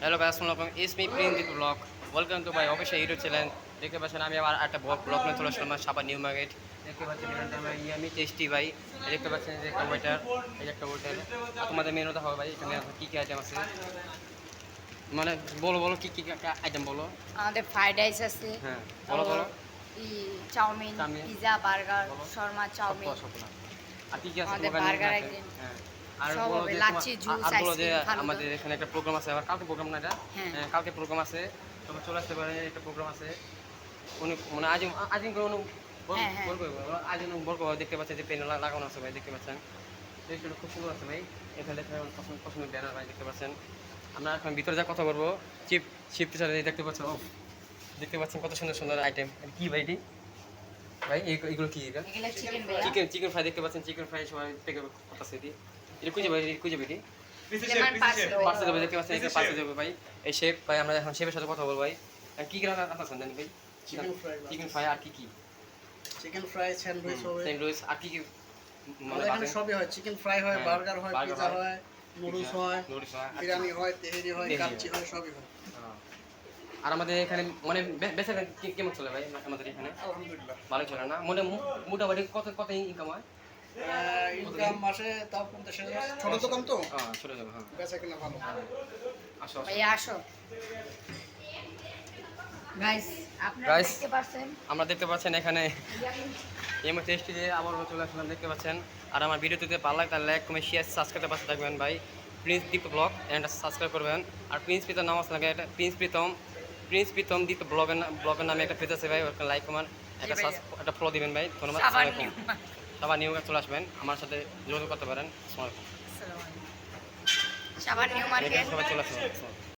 Hello ভাই আসসালামু আলাইকুম। ইসমি Prince Deep vlog welcome to my official YouTube channel দেখতে পাচ্ছেন আমি আবার একটা ব্লগ নিয়ে চলে আসলাম সাবা নিউ মার্কেট দেখতে পাচ্ছেন এখানটা আমার ইয়ামি টেস্টি ভাই। দেখতে পাচ্ছেন যে একটা ওয়েটার এই একটা ওয়েটার তোমাদের মেনু দেখা হবে ভাই এখানে কী কী আইটেম আছে? মানে বলো বলো কী কী আইটেম বলো? আমাদের ফ্রাইড রাইস আছে। হ্যাঁ বলো বলো। Chowmein. Pizza burger shawarma chowmein. আর কী কী আছে আমাদের আছে? item। হ্যাঁ। আর বলো যে। আমাদের এখানে একটা প্রোগ্রাম আছে আবার কালকে প্রোগ্রাম না এটা হ্যাঁ। হ্যাঁ, কালকে প্রোগ্রাম আছে তোমরা চলে আসতে পারে একটা প্রোগ্রাম আছে উনি মানে আজ আজ করে উনি হ্যাঁ, হ্যাঁ। আজ উনি বলব দেখতে পাচ্ছেন যে পেন লাগানো আছে ভাই দেখতে পাচ্ছেন জিনিসটা খুব সুন্দর আছে ভাই এখানে পছন্দ পছন্দ ব্যানার ভাই দেখতে পাচ্ছেন আমরা এখন ভিতরে যা কথা বলব চিপ চিপ সাথে দেখতে পাচ্ছেন ও দেখতে পাচ্ছেন কত সুন্দর সুন্দর আইটেম কি ভাই এটি ভাই এগুলো কি এটা চিকেন চিকেন ফ্রাই দেখতে পাচ্ছেন চিকেন ফ্রাই সবাই থেকে করতেছে এটি এটা ভাই এটা ভাই দেখতে পাচ্ছেন এটা ভাই। এই শেফ ভাই আমরা এখন শেফের সাথে কথা বলব ভাই। কি কি রান্না জানি ভাই? চিকেন ফ্রাই চিকেন ফ্রাই আর কি কি? চিকেন ফ্রাই স্যান্ডউইচ হবে। স্যান্ডউইচ আর কি কি মানে এখানে সবই হয়। চিকেন ফ্রাই হয় বার্গার হয় হয়, হয় নুডলস হয় নুডলস হয় বিরিয়ানি হয় তেহেরি হয় কাচ্চি হয়। সবই হয়। হ্যাঁ। আর আমাদের এখানে মানে বেচা কেমন চলে ভাই আমাদের এখানে? আলহামদুলিল্লাহ। ভালো চলে না? মানে মোটামুটি কত কত ইনকাম হয়? ইনকাম মাসে তাও পঞ্চাশ হাজার ছোট দোকান তো? হ্যাঁ ছোটো যাবে হ্যাঁ। বেচা কিনা ভালো। আসো আসো। ভাইয়া আসো। গাইস আপনারা Guys. দেখতে পাচ্ছেন? আমরা দেখতে পাচ্ছেন এখানে এমন টেস্টি যে আবার চলে আসলাম দেখতে পাচ্ছেন। আর আমার ভিডিওতে যদি ভালো লাগে তাহলে লাইক কমে শেয়ার সাবস্ক্রাইব পাশে থাকবেন ভাই। Prince Deep vlog and subscribe করবেন। আর প্রিন্স প্রীতম নাম আছে একটা প্রিন্স প্রীতম প্রিন্স প্রীতম দীপ ব্লগের ব্লগের নামে একটা পেজ আছে ভাই ওখানে লাইক কমান একটা একটা ফলো দিবেন ভাই। ধন্যবাদ আসসালামু নিউ মার্কেট চলে আসবেন। আমার সাথে যোগাযোগ করতে পারেন। আসসালামু আলাইকুম। নিউ মার্কেট? সবাই চলে আসবেন